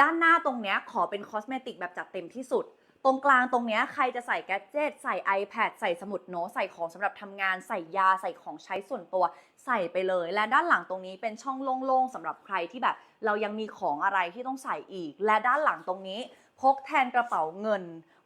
ด้านหน้าตรงเนี้ยขอเป็นคอสเมติกแบบจัดเต็มที่สุด ตรงกลางตรงเนี้ยใครจะใส่แกดเจิตใส่ iPad ใส่สมุดโน้ตใส่ของสำหรับทำงานใส่ยาใส่ของใช้ส่วนตัวใส่ไปเลย และด้านหลังตรงนี้เป็นช่องโล่งๆสำหรับใครที่แบบ เรายังมีของอะไรที่ต้องใส่อีก และด้านหลังตรงนี้ พกแทนกระเป๋าเงิน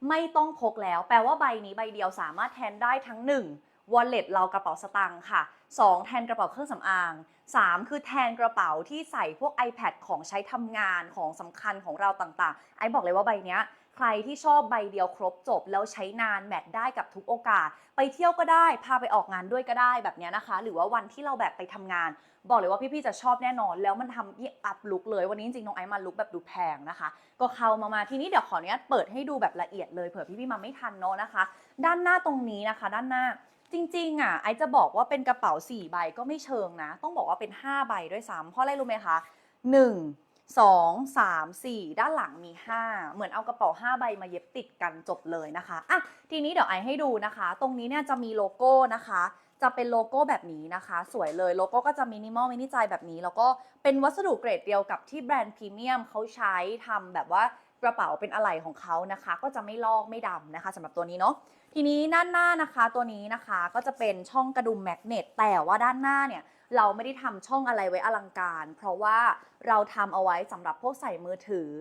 ไม่ต้องพกแล้ว แปลว่าใบนี้ใบเดียวสามารถแทนได้ทั้ง1 wallet เรากระเป๋าสตางค์ค่ะ 2 แทนกระเป๋าเครื่องสำอาง 3 คือแทนกระเป๋าที่ใส่พวก iPad ของใช้ทำงานของสำคัญของเราต่างๆ ไอ้บอกเลยว่าใบเนี้ยใครที่ชอบใบเดียวครบจบ แล้วใช้นานแมทได้กับทุกโอกาส ไปเที่ยวก็ได้ พาไปออกงานด้วยก็ได้แบบเนี้ยนะคะ หรือว่าวันที่เราแบบไปทำงาน บอกเลยว่าพี่ๆจะชอบแน่นอน แล้วมันทำยิ่อัพลุกเลย วันนี้จริงๆน้องไอซ์มาลุกแบบดูแพงนะคะ ก็เข้ามามาทีนี้เดี๋ยวขออนุญาตเปิดให้ดูแบบละเอียดเลยเผื่อพี่ๆมาไม่ทันเนาะนะคะ ด้านหน้าตรงนี้นะคะ ด้านหน้า จริงๆอะไอจะบอกว่าเป็นกระเป๋า 4 ใบก็ไม่เชิงนะ ต้องบอกว่าเป็น 5 ใบด้วยซ้ำเพราะอะไรรู้ไหมคะ 1 2 3 4 ด้านหลังมี 5 เหมือนเอากระเป๋า 5 ใบมาเย็บติดกันจบเลยนะคะอะทีนี้เดี๋ยวไอให้ดูนะคะ ตรงนี้เนี่ยจะมีโลโก้นะคะ จะเป็นโลโก้แบบนี้นะคะ สวยเลยโลโก้ก็จะมินิมอลมินิใจแบบนี้ แล้วก็เป็นวัสดุเกรดเดียวกับที่แบรนด์พรีเมียมเขาใช้ทำแบบว่ากระเป๋าเป็นอะไหล่ของเขานะคะ ก็จะไม่ลอกไม่ดำนะคะสำหรับตัวนี้เนาะ ทีนี้ด้านหน้านะคะตัวนี้นะคะก็จะเป็นช่องกระดุมแมกเนตแต่ว่าด้านหน้าเนี่ยเราไม่ได้ทำช่องอะไรไว้อลังการ เพราะว่าเราทำเอาไว้สำหรับพวกใส่มือถือ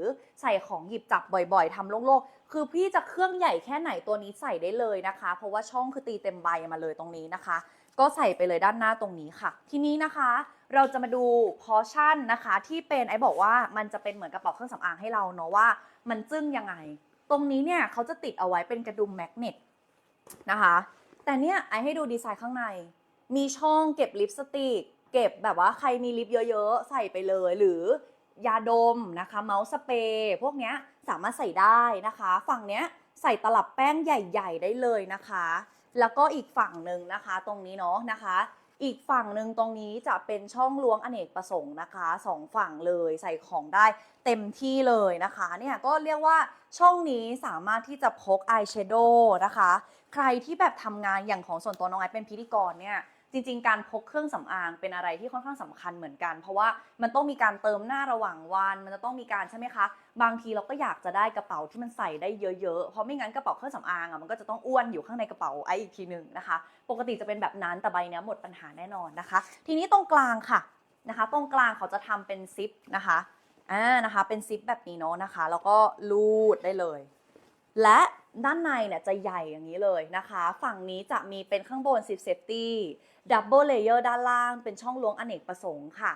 ใส่ของหยิบจับบ่อยๆทำโล่งๆ คือพี่จะเครื่องใหญ่แค่ไหนตัวนี้ใส่ได้เลยนะคะ เพราะว่าช่องคือตีเต็มใบมาเลยตรงนี้นะคะ ก็ใส่ไปเลยด้านหน้าตรงนี้ค่ะ ทีนี้นะคะ เราจะมาดูพอชั่นนะคะ ที่เป็นไอ้บอกว่ามันจะเป็นเหมือนกระเป๋าเครื่องสำอางให้เราเนาะว่า มันจึ้งยังไง ตรงนี้เนี่ยเขาจะติดเอาไว้เป็นกระดุมแมกเนต นะคะ แต่เนี่ยไอให้ดูดีไซน์ข้างใน มีช่องเก็บลิปสติก เก็บแบบว่าใครมีลิปเยอะๆ ใส่ไปเลย หรือยาดมนะคะเมาส์สเปรย์พวกเนี้ยสามารถใส่ได้นะคะ ฝั่งเนี้ยใส่ตลับแป้งใหญ่ ๆ ได้เลยนะคะ แล้วก็อีกฝั่งหนึ่งนะคะ ตรงนี้เนาะนะคะ อีกฝั่งหนึ่งตรงนี้จะเป็นช่องล้วงอเนกประสงค์นะคะสองฝั่งเลยใส่ของได้เต็มที่เลยนะคะ เนี่ยก็เรียกว่าช่องนี้สามารถที่จะพกอายแชโดว์นะคะ ใครที่แบบทำงานอย่างของส่วนตัวน้องไอซ์เป็นพิธีกรเนี่ยจริง ๆ การพกเครื่องสำอางเป็นอะไรที่ค่อนข้างสำคัญเหมือนกัน เพราะว่ามันต้องมีการเติมหน้าระหว่างวัน มันจะต้องมีการใช่ไหมคะ บางทีเราก็อยากจะได้กระเป๋าที่มันใส่ได้เยอะๆ เพราะไม่งั้นกระเป๋าเครื่องสำอางอะมันก็จะต้องอ้วนอยู่ข้างในกระเป๋าไออีกทีหนึ่งนะคะ ปกติจะเป็นแบบนั้นแต่ใบนี้หมดปัญหาแน่นอนนะคะ ทีนี้ตรงกลางค่ะนะคะ ตรงกลางเขาจะทำเป็นซิปนะคะอ่านะคะ เป็นซิปแบบนี้เนาะนะคะ แล้วก็ลูดได้เลย และ ด้านในเนี่ยจะใหญ่อย่างนี้เลยนะคะ ฝั่งนี้จะมีเป็นข้างบน zip safety double layer ด้านล่างเป็นช่องล้วงอเนกประสงค์ค่ะ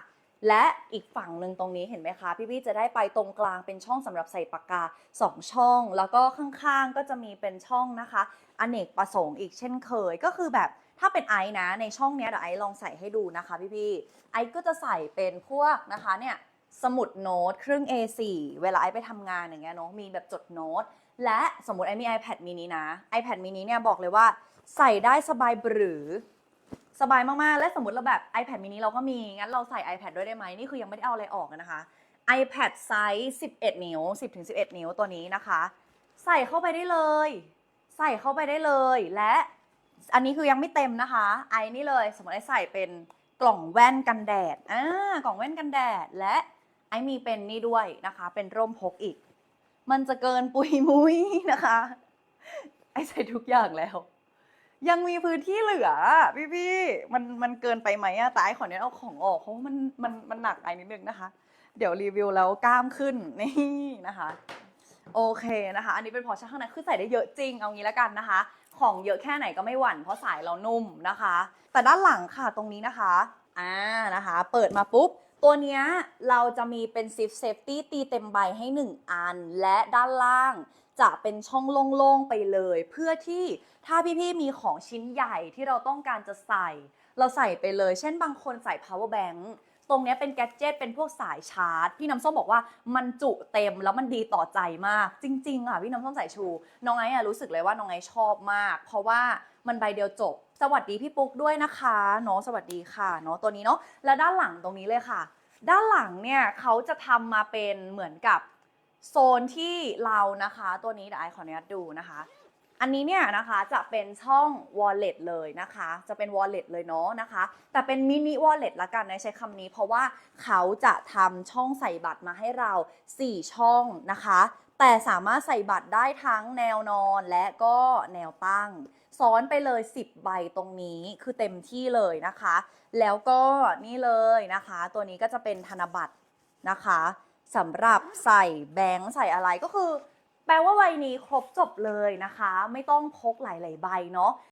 และอีกฝั่งหนึ่งตรงนี้เห็นไหมคะ พี่ๆจะได้ไปตรงกลางเป็นช่องสำหรับใส่ปากกา 2 ช่อง แล้วก็ข้างๆก็จะมีเป็นช่องนะคะอเนกประสงค์อีกเช่นเคยก็คือแบบถ้าเป็นไอซ์นะในช่องเนี้ยเดี๋ยวไอซ์ลองใส่ให้ดูนะคะพี่ๆไอซ์ก็จะใส่เป็นพวกนะคะเนี่ยสมุดโน้ตครึ่ง A4 เวลาไอซ์ไปทำงานอย่างเงี้ยเนาะมีแบบจดโน้ต และสมมติไอมี iPad mini นะ iPad mini เนี่ยบอกเลยว่าใส่ได้สบายบรือสบายมากๆ และสมมติเราแบบ iPad mini เราก็มี งั้นเราใส่ iPad ด้วยได้ไหมนี่คือยังไม่ได้เอาอะไรออกนะคะ iPad ไซส์ 11 นิ้ว 10ถึง11 นิ้วตัวนี้นะคะ ใส่เข้าไปได้เลย ใส่เข้าไปได้เลย และอันนี้คือยังไม่เต็มนะคะ ไอนี่เลย สมมติไอใส่เป็นกล่องแว่นกันแดดอ่ากล่องแว่นกันแดด และไอมีเป็นนี่ด้วยนะคะ เป็นร่มพกอีก มันจะเกินปุยมุ้ยนะคะ ไอใส่ทุกอย่างแล้ว ยังมีพื้นที่เหลือ พี่พี่ๆมันมันเกินไปไหมอะต่ไอขอเนี้ยเอาของออกเพราะมันมันมันหนักไอนิดนึงนะคะ เดี๋ยวรีวิวแล้วกล้ามขึ้นนี่นะคะโอเคนะคะ อันนี้เป็นพอชั่นข้างในคือใส่ได้เยอะจริง เอางี้แล้วกันนะคะ ของเยอะแค่ไหนก็ไม่หวั่นเพราะสายเรานุ่มนะคะ แต่ด้านหลังค่ะตรงนี้นะคะ อ่านะคะ เปิดมาปุ๊บ ตัวเนี้ยเราจะมีเป็นซิฟเซฟตี้ตีเต็มใบให้ 1 อัน และด้านล่างจะเป็นช่องโล่งๆไปเลย เพื่อที่ถ้าพี่ๆมีของชิ้นใหญ่ที่เราต้องการจะใส่ เราใส่ไปเลย เช่นบางคนใส่ power bank ตรงนี้เป็นแกดเจิตเป็นพวกสายชาร์จ พี่น้ำส้มบอกว่ามันจุเต็มแล้วมันดีต่อใจมาก จริงๆอะพี่น้ำส้มสายชู น้องไอ้อะรู้สึกเลยว่าน้องไอ้ชอบมาก เพราะว่ามันใบเดียวจบ สวัสดีพี่ปุ๊กด้วยนะคะเนาะสวัสดีค่ะเนาะตัวนี้เนาะแล้วด้านหลังตรงนี้เลยค่ะ ด้านหลังเนี่ยเขาจะทำมาเป็นเหมือนกับโซนที่เรานะคะ ตัวนี้เดี๋ยวไอขออนุญาตดูนะคะ อันนี้เนี่ยนะคะจะเป็นช่อง wallet เลยนะคะ จะเป็น wallet เลยเนาะนะคะ แต่เป็นมินิ wallet ละกันนะใช้คำนี้ เพราะว่าเขาจะทำช่องใส่บัตรมาให้เรา 4 ช่องนะคะ แต่สามารถใส่บัตรได้ทั้งแนวนอนและก็แนวตั้ง ซ้อนไปเลย 10 ใบตรงนี้คือเต็มที่เลยนะคะ แล้วก็นี่เลยนะคะ ตัวนี้ก็จะเป็นธนบัตรนะคะสำหรับใส่แบงค์ใส่อะไรก็คือ แปลว่าใบนี้ครบจบเลยนะคะ ไม่ต้องพกหลาย ๆ ใบเนาะ